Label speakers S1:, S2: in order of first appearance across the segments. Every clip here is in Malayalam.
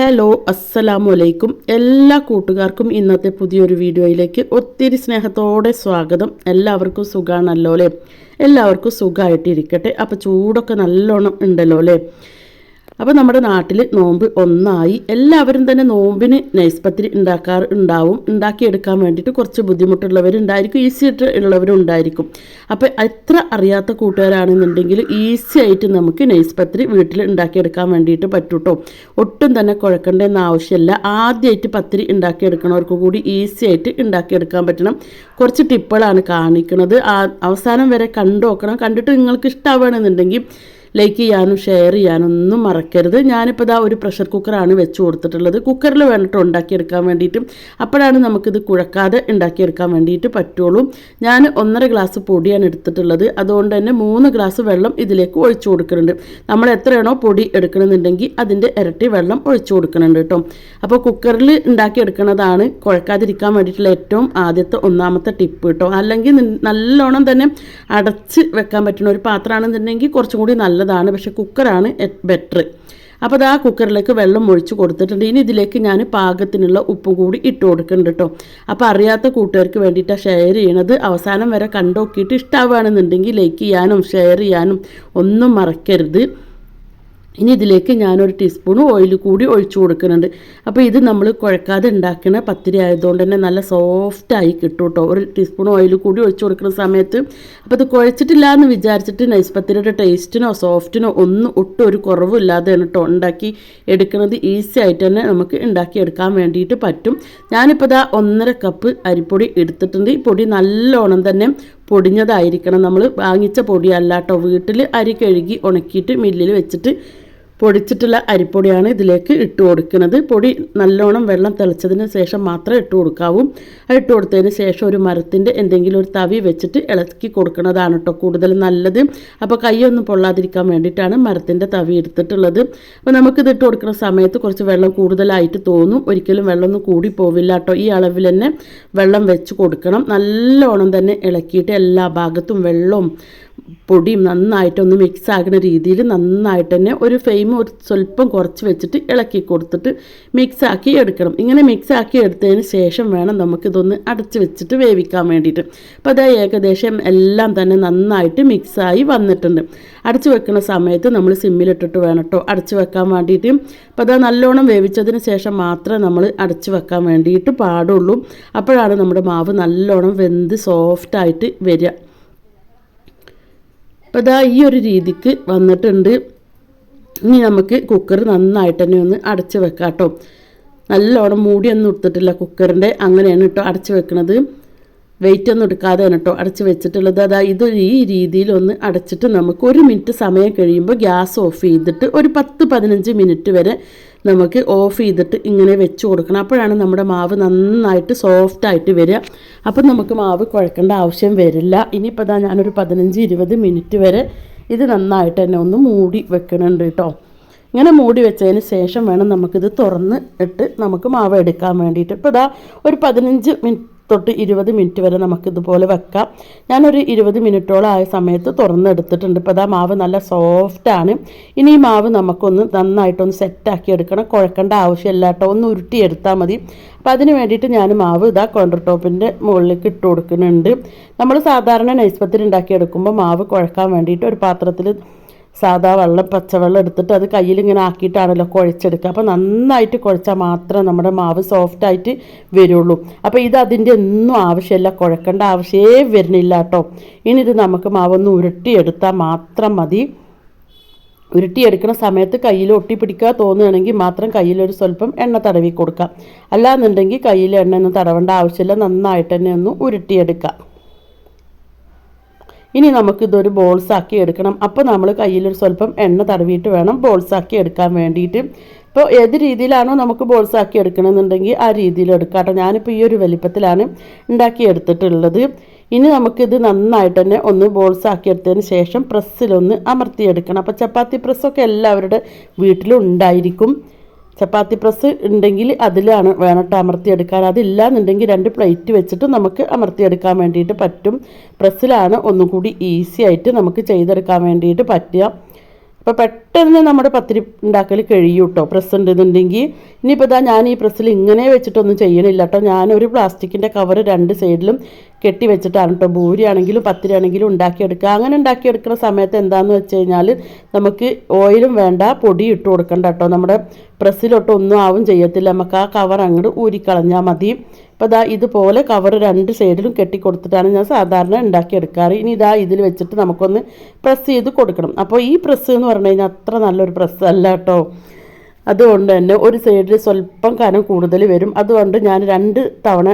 S1: ഹലോ അസ്സലാമു അലൈക്കും എല്ലാ കൂട്ടുകാർക്കും ഇന്നത്തെ പുതിയൊരു വീഡിയോയിലേക്ക് ഒത്തിരി സ്നേഹത്തോടെ സ്വാഗതം. എല്ലാവർക്കും സുഖമാണല്ലോ അല്ലേ എല്ലാവർക്കും സുഖമായിട്ടിരിക്കട്ടെ അപ്പോൾ ചൂടൊക്കെ നല്ലോണം ഉണ്ടല്ലോ അല്ലേ അപ്പോൾ നമ്മുടെ നാട്ടിൽ നോമ്പ് ഒന്നായി എല്ലാവരും തന്നെ നോമ്പിന് നൈസ്പത്തിരി ഉണ്ടാക്കാറ് ഉണ്ടാവും. ഉണ്ടാക്കിയെടുക്കാൻ വേണ്ടിയിട്ട് കുറച്ച് ബുദ്ധിമുട്ടുള്ളവരുണ്ടായിരിക്കും ഈസി ആയിട്ട് ഉള്ളവരും ഉണ്ടായിരിക്കും. അപ്പോൾ എത്ര അറിയാത്ത കൂട്ടുകാരാണെന്നുണ്ടെങ്കിൽ ഈസി ആയിട്ട് നമുക്ക് നൈസ്പത്തിരി വീട്ടിൽ ഉണ്ടാക്കിയെടുക്കാൻ വേണ്ടിയിട്ട് പറ്റൂട്ടോ. ഒട്ടും തന്നെ കുഴക്കേണ്ടെന്ന് ആവശ്യമില്ല ആദ്യമായിട്ട് പത്തിരി ഉണ്ടാക്കിയെടുക്കണവർക്ക് കൂടി ഈസി ആയിട്ട് ഉണ്ടാക്കിയെടുക്കാൻ പറ്റണം. കുറച്ച് ടിപ്പുകളാണ് കാണിക്കുന്നത് അവസാനം വരെ കണ്ടു നോക്കണം. കണ്ടിട്ട് നിങ്ങൾക്ക് ഇഷ്ടമാവുകയാണെന്നുണ്ടെങ്കിൽ ലൈക്ക് ചെയ്യാനും ഷെയർ ചെയ്യാനും ഒന്നും മറക്കരുത്. ഞാനിപ്പോൾ ഇതാ ഒരു പ്രഷർ കുക്കറാണ് വെച്ച് കൊടുത്തിട്ടുള്ളത്. കുക്കറിൽ വേണ്ടിട്ട് ഉണ്ടാക്കിയെടുക്കാൻ വേണ്ടിയിട്ടും അപ്പോഴാണ് നമുക്കിത് കുഴക്കാതെ ഉണ്ടാക്കിയെടുക്കാൻ വേണ്ടിയിട്ട് പറ്റുള്ളൂ. ഞാൻ ഒന്നര ഗ്ലാസ് പൊടിയാണ് എടുത്തിട്ടുള്ളത്. അതുകൊണ്ട് തന്നെ മൂന്ന് ഗ്ലാസ് വെള്ളം ഇതിലേക്ക് ഒഴിച്ചു കൊടുക്കുന്നുണ്ട്. നമ്മൾ എത്രയാണോ പൊടി എടുക്കണമെന്നുണ്ടെങ്കിൽ അതിന്റെ ഇരട്ടി വെള്ളം ഒഴിച്ചു കൊടുക്കുന്നുണ്ട് കേട്ടോ. അപ്പോൾ കുക്കറിൽ ഉണ്ടാക്കിയെടുക്കുന്നതാണ് കുഴക്കാതിരിക്കാൻ വേണ്ടിയിട്ടുള്ള ഏറ്റവും ആദ്യത്തെ ഒന്നാമത്തെ ടിപ്പ് കേട്ടോ. അല്ലെങ്കിൽ നല്ലോണം തന്നെ അടച്ച് വെക്കാൻ പറ്റുന്ന ഒരു പാത്രമാണെന്നുണ്ടെങ്കിൽ കുറച്ചും കൂടി നല്ലതാണ് പക്ഷേ കുക്കറാണ് ബെറ്റർ അപ്പോൾ അത് ആ കുക്കറിലേക്ക് വെള്ളം ഒഴിച്ച് കൊടുത്തിട്ടുണ്ട്. ഇനി ഇതിലേക്ക് ഞാൻ പാകത്തിനുള്ള ഉപ്പും കൂടി ഇട്ട് കൊടുക്കുന്നുണ്ട് കേട്ടോ അപ്പോൾ അറിയാത്ത കൂട്ടുകാർക്ക് വേണ്ടിയിട്ടാണ് ഷെയർ ചെയ്യണത്. അവസാനം വരെ കണ്ടോക്കിയിട്ട് ഇഷ്ടമാവുകയാണെന്നുണ്ടെങ്കിൽ ലൈക്ക് ചെയ്യാനും ഷെയർ ചെയ്യാനും ഒന്നും മറക്കരുത്. ഇനി ഇതിലേക്ക് ഞാനൊരു ടീസ്പൂൺ ഓയിൽ കൂടി ഒഴിച്ചു കൊടുക്കുന്നുണ്ട്. അപ്പോൾ ഇത് നമ്മൾ കുഴക്കാതെ ഉണ്ടാക്കുന്ന പത്തിരി ആയതുകൊണ്ട് തന്നെ നല്ല സോഫ്റ്റായി കിട്ടും കേട്ടോ ഒരു ടീസ്പൂൺ ഓയിൽ കൂടി ഒഴിച്ചു കൊടുക്കുന്ന സമയത്ത്. അപ്പോൾ ഇത് കുഴച്ചിട്ടില്ല എന്ന് വിചാരിച്ചിട്ട് നൈസ് പത്തിരിയുടെ ടേസ്റ്റിനോ സോഫ്റ്റിനോ ഒന്നും ഒട്ടും ഒരു കുറവില്ലാതെയാണ് കേട്ടോ ഉണ്ടാക്കി എടുക്കുന്നത് ഈസി ആയിട്ട് തന്നെ നമുക്ക് ഉണ്ടാക്കിയെടുക്കാൻ വേണ്ടിയിട്ട് പറ്റും. ഞാനിപ്പോൾ ഇതാ ഒന്നര കപ്പ് അരിപ്പൊടി എടുത്തിട്ടുണ്ട്. ഈ പൊടി നല്ലോണം തന്നെ പൊടിഞ്ഞതായിരിക്കണം. നമ്മൾ വാങ്ങിച്ച പൊടിയല്ല കേട്ടോ വീട്ടിൽ അരി കഴുകി ഉണക്കിയിട്ട് മില്ലിൽ വെച്ചിട്ട് പൊടിച്ചിട്ടുള്ള അരിപ്പൊടിയാണ് ഇതിലേക്ക് ഇട്ട് കൊടുക്കുന്നത്. പൊടി നല്ലോണം വെള്ളം തിളച്ചതിന് ശേഷം മാത്രമേ ഇട്ട് കൊടുക്കാവൂ. അത് ഇട്ട് കൊടുത്തതിന് ശേഷം ഒരു മരത്തിന്റെ എന്തെങ്കിലും ഒരു തവി വെച്ചിട്ട് ഇളക്കി കൊടുക്കുന്നതാണ് കേട്ടോ കൂടുതൽ നല്ലത്. അപ്പോൾ കൈയൊന്നും പൊള്ളാതിരിക്കാൻ വേണ്ടിയിട്ടാണ് മരത്തിന്റെ തവി എടുത്തിട്ടുള്ളത്. അപ്പോൾ നമുക്കിത് ഇട്ട് കൊടുക്കുന്ന സമയത്ത് കുറച്ച് വെള്ളം കൂടുതലായിട്ട് തോന്നും. ഒരിക്കലും വെള്ളമൊന്നും കൂടി പോവില്ല കേട്ടോ. ഈ അളവിൽ തന്നെ വെള്ളം വെച്ച് കൊടുക്കണം. നല്ലോണം തന്നെ ഇളക്കിയിട്ട് എല്ലാ ഭാഗത്തും വെള്ളവും പൊടിയും നന്നായിട്ടൊന്ന് മിക്സ് ആകുന്ന രീതിയിൽ നന്നായിട്ട് തന്നെ ഒരു ഫ്ലെയിം ഒരു സ്വല്പം കുറച്ച് വെച്ചിട്ട് ഇളക്കി കൊടുത്തിട്ട് മിക്സ് ആക്കി എടുക്കണം. ഇങ്ങനെ മിക്സ് ആക്കി എടുത്തതിന് ശേഷം വേണം നമുക്കിതൊന്ന് അടച്ച് വെച്ചിട്ട് വേവിക്കാൻ വേണ്ടിയിട്ട്. അപ്പോൾ അത് ഏകദേശം എല്ലാം തന്നെ നന്നായിട്ട് മിക്സായി വന്നിട്ടുണ്ട്. അടച്ച് വെക്കുന്ന സമയത്ത് നമ്മൾ സിമ്മിലിട്ടിട്ട് വേണം കേട്ടോ അടച്ച് വെക്കാൻ വേണ്ടിയിട്ട്. അപ്പോൾ അത് നല്ലോണം വേവിച്ചതിന് ശേഷം മാത്രമേ നമ്മൾ അടച്ച് വെക്കാൻ വേണ്ടിയിട്ട് പാടുള്ളൂ. അപ്പോഴാണ് നമ്മുടെ മാവ് നല്ലോണം വെന്ത് സോഫ്റ്റായിട്ട് വരിക. അപ്പോൾ ഇതാ ഈ ഒരു രീതിക്ക് വന്നിട്ടുണ്ട്. ഇനി നമുക്ക് കുക്കർ നന്നായിട്ട് തന്നെ ഒന്ന് അടച്ച് വെക്കാം കേട്ടോ. നല്ലോണം മൂടിയൊന്നും എടുത്തിട്ടില്ല കുക്കറിന്റെ അങ്ങനെയാണ് കേട്ടോ അടച്ച് വെക്കണത്. വെയിറ്റ് ഒന്നും എടുക്കാതെ കേട്ടോ അടച്ച് വെച്ചിട്ടുള്ളത്. അതാ ഇത് ഈ രീതിയിലൊന്ന് അടച്ചിട്ട് നമുക്ക് ഒരു മിനിറ്റ് സമയം കഴിയുമ്പോൾ ഗ്യാസ് ഓഫ് ചെയ്തിട്ട് ഒരു പത്ത് പതിനഞ്ച് മിനിറ്റ് വരെ നമുക്ക് ഓഫ് ചെയ്തിട്ട് ഇങ്ങനെ വെച്ച് കൊടുക്കണം. അപ്പോഴാണ് നമ്മുടെ മാവ് നന്നായിട്ട് സോഫ്റ്റ് ആയിട്ട് വരിക. അപ്പം നമുക്ക് മാവ് കുഴക്കേണ്ട ആവശ്യം വരില്ല. ഇനിയിപ്പോൾ ഇതാ ഞാനൊരു പതിനഞ്ച് ഇരുപത് മിനിറ്റ് വരെ ഇത് നന്നായിട്ട് തന്നെ ഒന്ന് മൂടി വെക്കണുണ്ട് കേട്ടോ ഇങ്ങനെ മൂടി വെച്ചതിന് ശേഷം വേണം നമുക്കിത് തുറന്ന് ഇട്ട് നമുക്ക് മാവ് എടുക്കാൻ വേണ്ടിയിട്ട്. ഇപ്പോൾ ഇതാ ഒരു പതിനഞ്ച് മിനിറ്റ് തൊട്ട് ഇരുപത് മിനിറ്റ് വരെ നമുക്കിതുപോലെ വെക്കാം. ഞാനൊരു ഇരുപത് മിനിറ്റോളം ആയ സമയത്ത് തുറന്നെടുത്തിട്ടുണ്ട്. ഇപ്പോൾ ഇതാ മാവ് നല്ല സോഫ്റ്റാണ് ഇനി ഈ മാവ് നമുക്കൊന്ന് നന്നായിട്ടൊന്ന് സെറ്റാക്കി എടുക്കണം. കുഴക്കേണ്ട ആവശ്യമില്ല കേട്ടോ. ഒന്ന് ഉരുട്ടിയെടുത്താൽ മതി. അപ്പോൾ അതിന് വേണ്ടിയിട്ട് ഞാൻ മാവ് ഇതാ കൗണ്ടർ ടോപ്പിന്റെ മുകളിലേക്ക് ഇട്ട് കൊടുക്കുന്നുണ്ട്. നമ്മൾ സാധാരണ നൈസ്പത്തിൽ ഉണ്ടാക്കിയെടുക്കുമ്പോൾ മാവ് കുഴക്കാൻ വേണ്ടിയിട്ട് ഒരു പാത്രത്തിൽ സാധാ വെള്ളം പച്ചവെള്ളം എടുത്തിട്ട് അത് കയ്യിൽ ഇങ്ങനെ ആക്കിയിട്ടാണല്ലോ കുഴച്ചെടുക്കുക. അപ്പോൾ നന്നായിട്ട് കുഴച്ചാൽ മാത്രമേ നമ്മുടെ മാവ് സോഫ്റ്റ് ആയിട്ട് വരുള്ളൂ. അപ്പോൾ ഇത് അതിന്റെ ഒന്നും ആവശ്യമില്ല കുഴക്കേണ്ട ആവശ്യമേ വരുന്നില്ല കേട്ടോ. ഇനി ഇത് നമുക്ക് മാവൊന്ന് ഉരുട്ടിയെടുത്താൽ മാത്രം മതി. ഉരുട്ടിയെടുക്കുന്ന സമയത്ത് കയ്യിൽ ഒട്ടിപ്പിടിക്കുക തോന്നുകയാണെങ്കിൽ മാത്രം കയ്യിലൊരു സ്വല്പം എണ്ണ തടവി കൊടുക്കാം അല്ലാന്നുണ്ടെങ്കിൽ കയ്യിൽ എണ്ണ ഒന്നും തടവേണ്ട ആവശ്യമില്ല നന്നായിട്ട് തന്നെ ഒന്ന് ഉരുട്ടിയെടുക്കാം ഇനി നമുക്കിതൊരു ബോൾസ് ആക്കി എടുക്കണം. അപ്പോൾ നമ്മൾ കയ്യിലൊരു സ്വല്പം എണ്ണ തടവിയിട്ട് വേണം ബോൾസ് ആക്കി എടുക്കാൻ വേണ്ടിയിട്ട്. ഇപ്പോൾ ഏത് രീതിയിലാണോ നമുക്ക് ബോൾസ് ആക്കി എടുക്കണമെന്നുണ്ടെങ്കിൽ ആ രീതിയിൽ എടുക്കാം ഞാനിപ്പോൾ ഈ ഒരു വലിപ്പത്തിലാണ് ഉണ്ടാക്കി എടുത്തിട്ടുള്ളത്. ഇനി നമുക്കിത് നന്നായിട്ട് തന്നെ ഒന്ന് ബോൾസ് ആക്കി എടുത്തതിന് ശേഷം പ്രസ്സിലൊന്ന് അമർത്തിയെടുക്കണം. അപ്പോൾ ചപ്പാത്തി പ്രസ്സൊക്കെ എല്ലാവരുടെ വീട്ടിലും ഉണ്ടായിരിക്കും. ചപ്പാത്തി പ്രസ് ഉണ്ടെങ്കിൽ അതിലാണ് വേണട്ട് അമർത്തിയെടുക്കാൻ. അതില്ല എന്നുണ്ടെങ്കിൽ രണ്ട് പ്ലേറ്റ് വെച്ചിട്ട് നമുക്ക് അമർത്തിയെടുക്കാൻ വേണ്ടിയിട്ട് പറ്റും. പ്രസ്സിലാണ് ഒന്നും കൂടി ഈസി ആയിട്ട് നമുക്ക് ചെയ്തെടുക്കാൻ വേണ്ടിയിട്ട് പറ്റുക. അപ്പോൾ പെട്ടെന്ന് നമ്മുടെ പത്തിരി ഉണ്ടാക്കൽ കഴിയും കേട്ടോ പ്രസ് ഉണ്ടെന്നുണ്ടെങ്കിൽ ഇനിയിപ്പോൾ ഇതാ ഞാൻ ഈ പ്രസ്സിൽ ഇങ്ങനെ വെച്ചിട്ടൊന്നും ചെയ്യണില്ല കേട്ടോ ഞാനൊരു പ്ലാസ്റ്റിക്കിന്റെ കവർ രണ്ട് സൈഡിലും കെട്ടി വെച്ചിട്ടാണ് കേട്ടോ ഭൂരിയാണെങ്കിലും പത്തിരിയാണെങ്കിലും ഉണ്ടാക്കിയെടുക്കുക. അങ്ങനെ ഉണ്ടാക്കിയെടുക്കുന്ന സമയത്ത് എന്താണെന്ന് വെച്ച് കഴിഞ്ഞാൽ നമുക്ക് ഓയിലും വേണ്ട പൊടി ഇട്ട് കൊടുക്കണ്ട കേട്ടോ നമ്മുടെ പ്രസ്സിലോട്ട് ഒന്നും ആവും ചെയ്യത്തില്ല. നമുക്ക് ആ കവർ അങ്ങോട്ട് ഊരിക്കളഞ്ഞാൽ മതി. അപ്പോൾ ഇതാ ഇതുപോലെ കവർ രണ്ട് സൈഡിലും കെട്ടി കൊടുത്തിട്ടാണ് ഞാൻ സാധാരണ ഉണ്ടാക്കിയെടുക്കാറ്. ഇനി ഇതാ ഇതിൽ വെച്ചിട്ട് നമുക്കൊന്ന് പ്രസ് ചെയ്ത് കൊടുക്കണം. അപ്പോൾ ഈ പ്രസ് എന്ന് പറഞ്ഞു കഴിഞ്ഞാൽ അത്ര നല്ലൊരു പ്രസ് അല്ല കേട്ടോ അതുകൊണ്ട് തന്നെ ഒരു സൈഡിൽ സ്വല്പം കനം കൂടുതൽ വരും. അതുകൊണ്ട് ഞാൻ രണ്ട് തവണ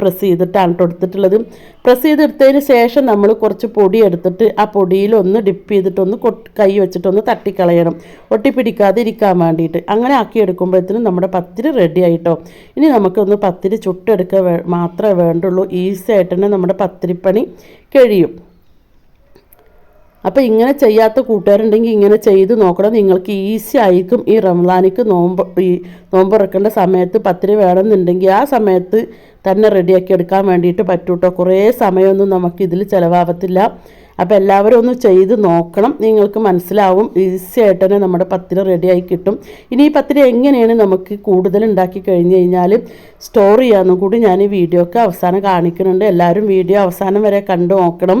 S1: പ്രസ് ചെയ്തിട്ടാണ് കൊടുത്തിട്ടുള്ളത് പ്രസ് ചെയ്തെടുത്തതിന് ശേഷം നമ്മൾ കുറച്ച് പൊടി എടുത്തിട്ട് ആ പൊടിയിൽ ഒന്ന് ഡിപ്പ് ചെയ്തിട്ടൊന്ന് കൈ വെച്ചിട്ടൊന്ന് തട്ടിക്കളയണം. ഒട്ടിപ്പിടിക്കാതെ ഇരിക്കാൻ വേണ്ടിയിട്ട്. അങ്ങനെ ആക്കി എടുക്കുമ്പോഴത്തേനും നമ്മുടെ പത്തിരി റെഡി ആയിട്ടോ. ഇനി നമുക്കൊന്ന് പത്തിരി ചുട്ടെടുക്കുക മാത്രമേ വേണ്ടുള്ളൂ. ഈസി ആയിട്ട് തന്നെ നമ്മുടെ പത്തിരിപ്പണി കഴിയും. അപ്പോൾ ഇങ്ങനെ ചെയ്യാത്ത കൂട്ടുകാരുണ്ടെങ്കിൽ ഇങ്ങനെ ചെയ്ത് നോക്കണം. നിങ്ങൾക്ക് ഈസി ആയിരിക്കും ഈ റംലാനിക്ക് നോമ്പ് ഈ നോമ്പ് സമയത്ത് പത്തിരി വേണമെന്നുണ്ടെങ്കിൽ ആ സമയത്ത് തന്നെ റെഡിയാക്കി എടുക്കാൻ വേണ്ടിയിട്ട് പറ്റൂട്ടോ. കുറേ സമയമൊന്നും നമുക്ക് ഇതിൽ ചിലവാകത്തില്ല അപ്പോൾ എല്ലാവരും ഒന്ന് ചെയ്ത് നോക്കണം. നിങ്ങൾക്ക് മനസ്സിലാവും ഈസി ആയിട്ട് തന്നെ നമ്മുടെ പത്തിരി റെഡിയായി കിട്ടും. ഇനി ഈ പത്തിരി എങ്ങനെയാണ് നമുക്ക് കൂടുതൽ ഉണ്ടാക്കി കഴിഞ്ഞ് കഴിഞ്ഞാൽ സ്റ്റോർ ചെയ്യാമെന്നും കൂടി ഞാൻ ഈ വീഡിയോ ഒക്കെ അവസാനം കാണിക്കുന്നുണ്ട്. എല്ലാവരും വീഡിയോ അവസാനം വരെ കണ്ടു നോക്കണം.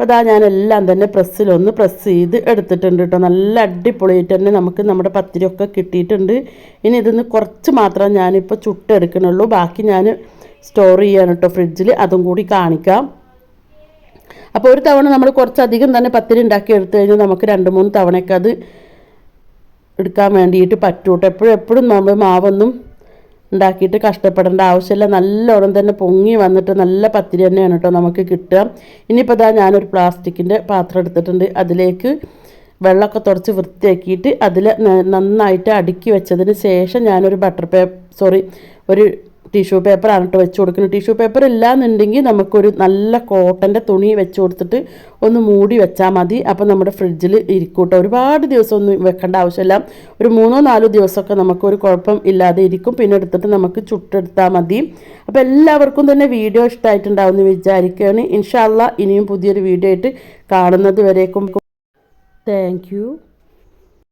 S1: അപ്പോൾ അതാ ഞാനെല്ലാം തന്നെ പ്രസ്സിലൊന്ന് പ്രസ് ചെയ്ത് എടുത്തിട്ടുണ്ട് കേട്ടോ നല്ല അടിപൊളിയായിട്ട് തന്നെ നമുക്ക് നമ്മുടെ പത്തിരിയൊക്കെ കിട്ടിയിട്ടുണ്ട്. ഇനി ഇതിന്ന് കുറച്ച് മാത്രം ഞാനിപ്പോൾ ചുട്ടെടുക്കണുള്ളൂ. ബാക്കി ഞാൻ സ്റ്റോർ ചെയ്യാൻ കേട്ടോ ഫ്രിഡ്ജിൽ അതും കൂടി കാണിക്കാം. അപ്പോൾ ഒരു തവണ നമ്മൾ കുറച്ചധികം തന്നെ പത്തിരി ഉണ്ടാക്കി എടുത്തു കഴിഞ്ഞാൽ നമുക്ക് രണ്ട് മൂന്ന് തവണയൊക്കെ അത് എടുക്കാൻ വേണ്ടിയിട്ട് പറ്റൂട്ടോ. എപ്പോഴും എപ്പോഴും നമ്മൾ മാവൊന്നും ഉണ്ടാക്കിയിട്ട് കഷ്ടപ്പെടേണ്ട ആവശ്യമില്ല. നല്ല നല്ലോണം തന്നെ പൊങ്ങി വന്നിട്ട് നല്ല പത്തിരി തന്നെയാണ് കേട്ടോ നമുക്ക് കിട്ടുക. ഇനിയിപ്പോൾ ഇതാ ഞാനൊരു പ്ലാസ്റ്റിക്കിന്റെ പാത്രം എടുത്തിട്ടുണ്ട്. അതിലേക്ക് വെള്ളമൊക്കെ തുടച്ച് വൃത്തിയാക്കിയിട്ട് അതിൽ നന്നായിട്ട് അടുക്കി വെച്ചതിന് ശേഷം ഞാനൊരു ബട്ടർ പേപ്പർ സോറി ഒരു ടിഷ്യൂ പേപ്പറാണ് കേട്ടോ വെച്ച് കൊടുക്കുന്നത്. ടിഷ്യൂ പേപ്പർ ഇല്ലാന്നുണ്ടെങ്കിൽ നമുക്കൊരു നല്ല കോട്ടന്റെ തുണി വെച്ച് കൊടുത്തിട്ട് ഒന്ന് മൂടി വെച്ചാൽ മതി. അപ്പോൾ നമ്മുടെ ഫ്രിഡ്ജിൽ ഇരിക്കൂട്ടോ ഒരുപാട് ദിവസം ഒന്നും വെക്കേണ്ട ആവശ്യമില്ല. ഒരു മൂന്നോ നാലോ ദിവസമൊക്കെ നമുക്കൊരു കുഴപ്പം ഇല്ലാതെ ഇരിക്കും. പിന്നെ എടുത്തിട്ട് നമുക്ക് ചുട്ടെടുത്താൽ മതി. അപ്പോൾ എല്ലാവർക്കും തന്നെ വീഡിയോ ഇഷ്ടമായിട്ടുണ്ടാവുമെന്ന് വിചാരിക്കുകയാണ്. ഇൻഷാല്ല ഇനിയും പുതിയൊരു വീഡിയോ ആയിട്ട് കാണുന്നത് വരേക്കും. താങ്ക്